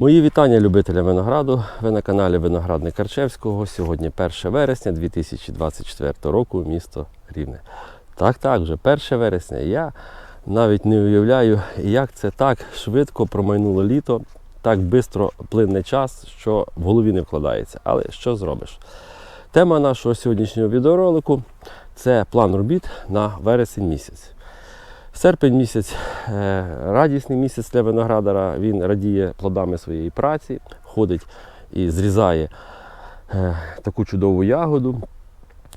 Мої вітання любителям винограду. Ви на каналі Виноградник Карчевського. Сьогодні 1 вересня 2024 року, місто Рівне. Так, так, вже 1 вересня. Я навіть не уявляю, як це так швидко промайнуло літо, так швидко плине час, що в голові не вкладається. Але що зробиш? Тема нашого сьогоднішнього відеоролику це план робіт на вересень місяць. Серпень місяць е, радісний місяць для виноградара. Він радіє плодами своєї праці, ходить і зрізає е, таку чудову ягоду.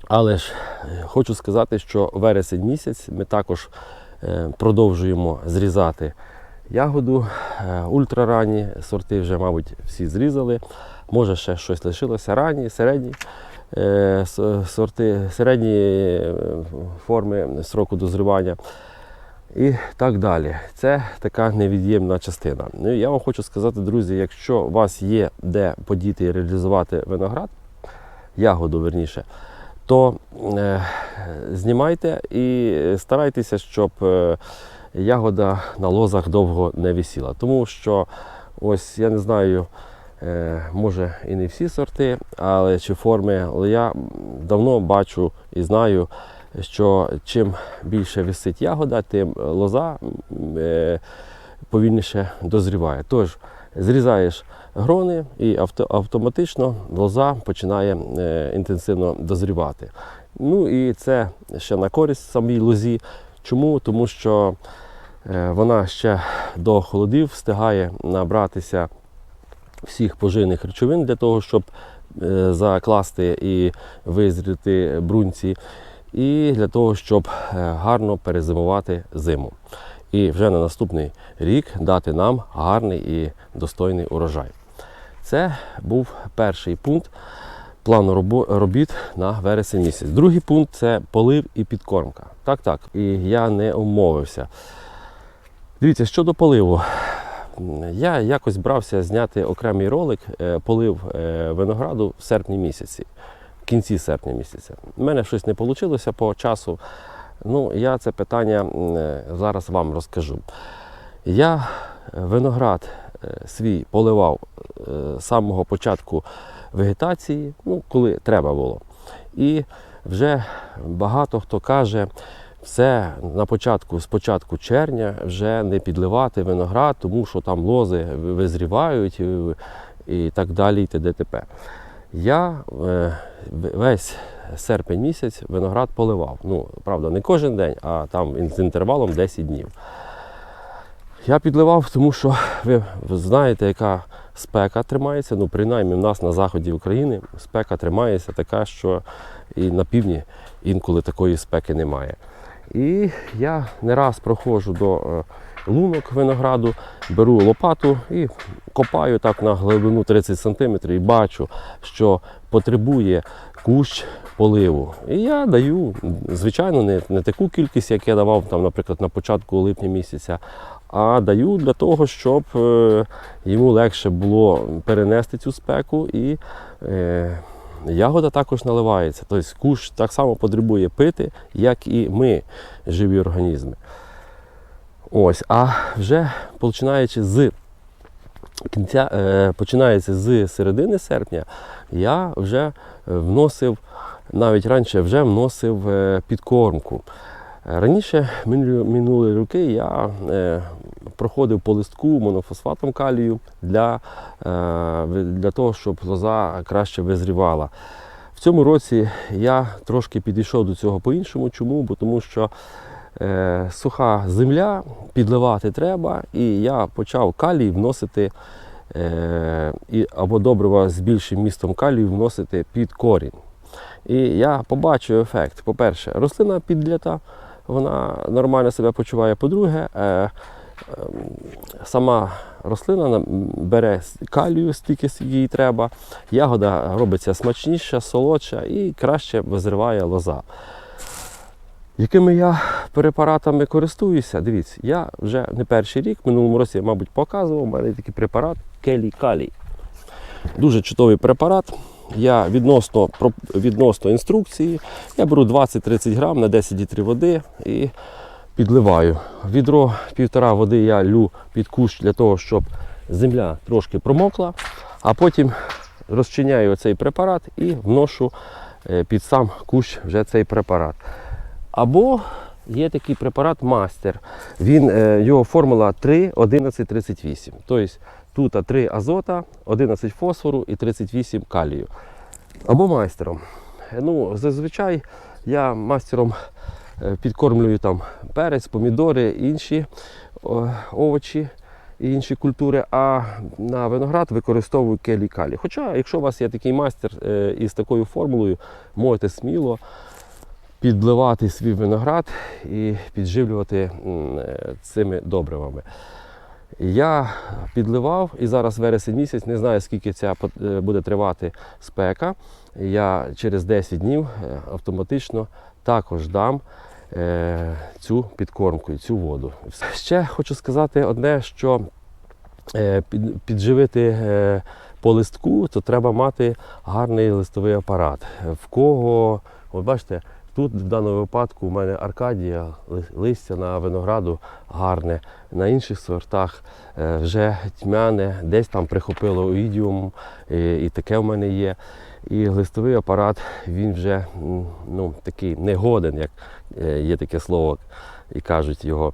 Але ж е, хочу сказати, що вересень місяць ми також продовжуємо зрізати ягоду. Ультраранні сорти вже, мабуть, всі зрізали. Може, ще щось лишилося ранні, середні сорти, середні форми строку дозрівання і так далі. Це така невід'ємна частина. Ну, я вам хочу сказати, друзі, якщо у вас є де подіти і реалізувати виноград, ягоду верніше, то е, знімайте і старайтеся, щоб е, ягода на лозах довго не висіла. Тому що ось я не знаю. е, Може і не всі сорти, але чи форми, але я давно бачу і знаю, що чим більше висить ягода, тим лоза е, повільніше дозріває. Тож зрізаєш грони і авто, автоматично лоза починає е, інтенсивно дозрівати. Ну і це ще на користь самій лозі. Чому? Тому що е, вона ще до холодів встигає набратися всіх поживних речовин для того, щоб е, закласти і визріти брунці, і для того, щоб е, гарно перезимувати зиму. І вже на наступний рік дати нам гарний і достойний урожай. Це був перший пункт плану робіт на вересень місяць. Другий пункт це полив і підкормка. Так, так. І я не умовився. Дивіться, щодо поливу. Я якось брався зняти окремий ролик е, полив е, винограду в серпні місяці, кінці серпня місяця. У мене щось не вийшло по часу. Ну, я це питання е, зараз вам розкажу. Я е, виноград е, свій поливав з самого початку вегетації, ну, коли треба було. І вже багато хто каже, все на початку, з початку червня вже не підливати виноград, тому що там лози визрівають і так далі, і т.д. т.п. Я е, весь серпень місяць виноград поливав. Ну, правда, не кожен день, а там з інтервалом 10 днів. Я підливав, тому що ви знаєте, яка спека тримається. Ну, принаймні в нас на заході України спека тримається така, що і на півдні інколи такої спеки немає. І я не раз проходжу до е, лунок винограду, беру лопату і копаю так на глибину 30 см і бачу, що потребує кущ поливу. І я даю, звичайно, не, не таку кількість, як я давав, там, наприклад, на початку липня місяця, а даю для того, щоб е, йому легше було перенести цю спеку і е, ягода також наливається. Тобто кущ так само потребує пити, як і ми, живі організми. Ось, а вже починаючи з кінця, е, починається з середини серпня, я вже вносив, навіть раніше вже вносив е, підкормку. Раніше, минулі, роки, я е, проходив по листку монофосфатом калію для, для того, щоб лоза краще визрівала. В цьому році я трошки підійшов до цього по-іншому. Чому? Бо тому що е, суха земля, підливати треба, і я почав калій вносити е, і, або добрива з більшим містом калію вносити під корінь. І я побачу ефект. По-перше, рослина підлята, вона нормально себе почуває. По-друге, е, е, сама рослина бере калію, стільки їй треба, ягода робиться смачніша, солодша і краще визриває лоза. Якими я препаратами користуюся? Дивіться, я вже не перший рік, минулому році я, мабуть, показував, у мене є такий препарат Келі Калій. Дуже чудовий препарат. Я відносно, відносно інструкції, я беру 20-30 грам на 10 літрів води і підливаю. Відро півтора води я лю під кущ для того, щоб земля трошки промокла, а потім розчиняю цей препарат і вношу е, під сам кущ вже цей препарат. Або є такий препарат мастер. Він, е, його формула 3, 11, 38. Тобто тут 3 азота, 11 фосфору і 38 калію. Або майстером. Ну, зазвичай я мастером е, підкормлюю там перець, помідори, інші овочі і інші культури, а на виноград використовую келі калі. Хоча, якщо у вас є такий майстер е, із такою формулою, можете сміло підливати свій виноград і підживлювати е, цими добривами. Я підливав і зараз вересень місяць, не знаю скільки ця е, буде тривати спека. Я через 10 днів е, автоматично також дам цю підкормку і цю воду. Ще хочу сказати одне, що підживити по листку, то треба мати гарний листовий апарат. В кого, от бачите, тут в даному випадку у мене Аркадія, листя на винограду гарне, на інших сортах е, вже тьмяне, десь там прихопило оїдіум, і, і таке в мене є. І листовий апарат він вже ну, такий негоден, як е, є таке слово, і кажуть його.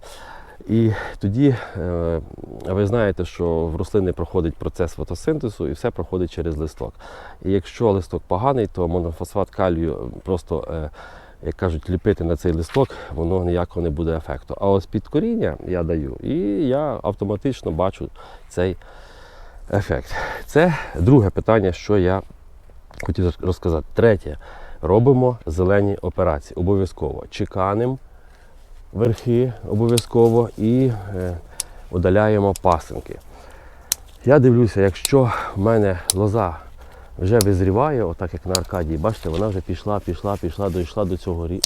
І тоді е, ви знаєте, що в рослини проходить процес фотосинтезу і все проходить через листок. І якщо листок поганий, то монофосфат калію просто, е, як кажуть, ліпити на цей листок, воно ніякого не буде ефекту. А ось під коріння я даю, і я автоматично бачу цей ефект. Це друге питання, що я хотів розказати. Третє. Робимо зелені операції. Обов'язково. Чеканим верхи обов'язково і е, удаляємо пасинки. Я дивлюся, якщо в мене лоза вже визріває, отак як на Аркадії, бачите, вона вже пішла, пішла, пішла, дійшла до цього е,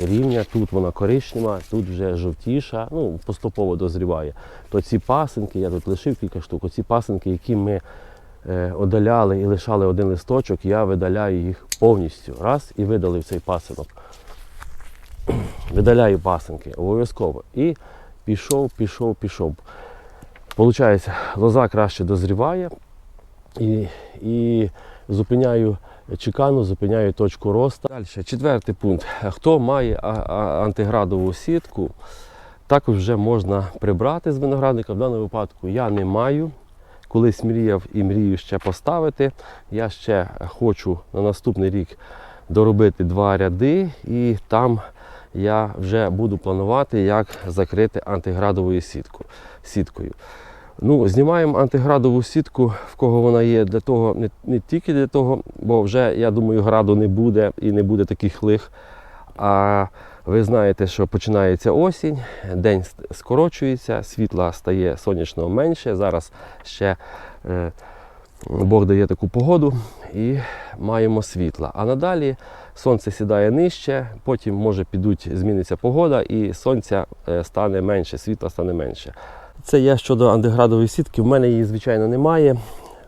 е, рівня. Тут вона коричнева, тут вже жовтіша, ну, поступово дозріває. То ці пасинки, я тут лишив кілька штук, оці пасинки, які ми е, одаляли і лишали один листочок, я видаляю їх повністю. Раз і видалив цей пасинок. Видаляю пасинки обов'язково. І пішов, пішов, пішов. Получається, лоза краще дозріває і, і зупиняю чекану, зупиняю точку росту. Далі, четвертий пункт. Хто має антиградову сітку, також вже можна прибрати з виноградника. В даному випадку я не маю. Колись мріяв і мрію ще поставити. Я ще хочу на наступний рік доробити два ряди, і там я вже буду планувати, як закрити антиградовою сіткою. Ну, знімаємо антиградову сітку, в кого вона є, для того, не, не тільки для того, бо вже, я думаю, граду не буде і не буде таких лих. А ви знаєте, що починається осінь, день скорочується, світла стає сонячного менше. Зараз ще е, Бог дає таку погоду і маємо світла. А надалі сонце сідає нижче, потім може підуть, зміниться погода, і сонця е, стане менше, світла стане менше. Це я щодо антиградової сітки. В мене її, звичайно, немає.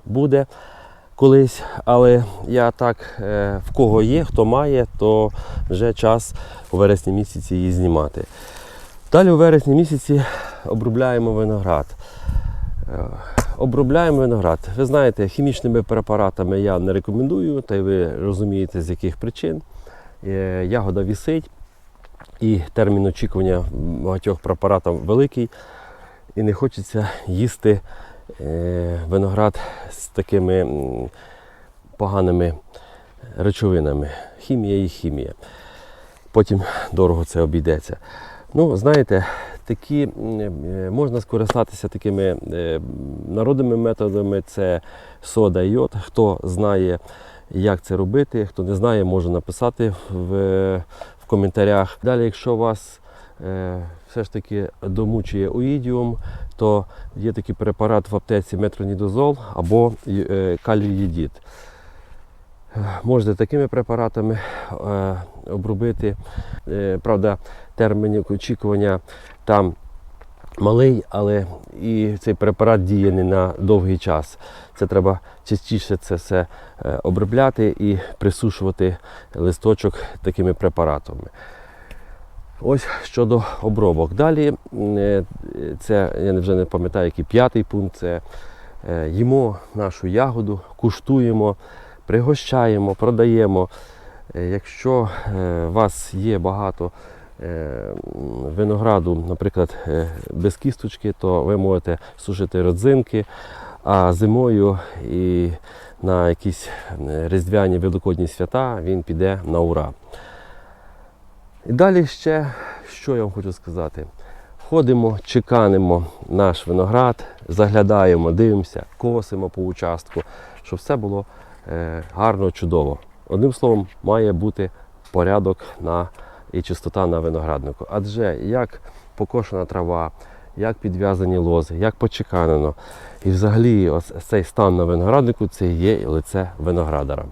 Буде колись, але я так, е, в кого є, хто має, то вже час у вересні місяці її знімати. Далі у вересні місяці обробляємо виноград. Е, Обробляємо виноград. Ви знаєте, хімічними препаратами я не рекомендую, та й ви розумієте, з яких причин. Е, Ягода вісить, і термін очікування багатьох препаратів великий, і не хочеться їсти е, виноград з такими поганими речовинами. Хімія і хімія. Потім дорого це обійдеться. Ну, знаєте, такі е, можна скористатися такими е, народними методами. Це сода і йод. Хто знає, як це робити, хто не знає, може написати в, в коментарях. Далі, якщо вас е, все ж таки домучує оїдіум, то є такий препарат в аптеці метронідозол або е, калієдіт. Можете такими препаратами е, обробити. Е, правда, термін очікування там малий, але і цей препарат діє не на довгий час. Це треба частіше це все обробляти і присушувати листочок такими препаратами. Ось щодо обробок. Далі е, це я вже не пам'ятаю, який п'ятий пункт. Це е, їмо нашу ягоду, куштуємо, пригощаємо, продаємо. Е, Якщо у вас є багато винограду, наприклад, без кісточки, то ви можете сушити родзинки, а зимою і на якісь різдвяні великодні свята він піде на ура. І далі ще, що я вам хочу сказати. Ходимо, чеканимо наш виноград, заглядаємо, дивимося, косимо по участку, щоб все було е, гарно, чудово. Одним словом, має бути порядок на, і чистота на винограднику. Адже як покошена трава, як підв'язані лози, як почеканено. І взагалі ось цей стан на винограднику це є лице виноградара.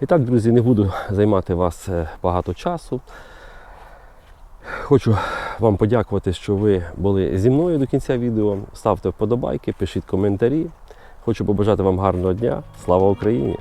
І так, друзі, не буду займати вас е, багато часу. Хочу вам подякувати, що ви були зі мною до кінця відео. Ставте вподобайки, пишіть коментарі. Хочу побажати вам гарного дня. Слава Україні!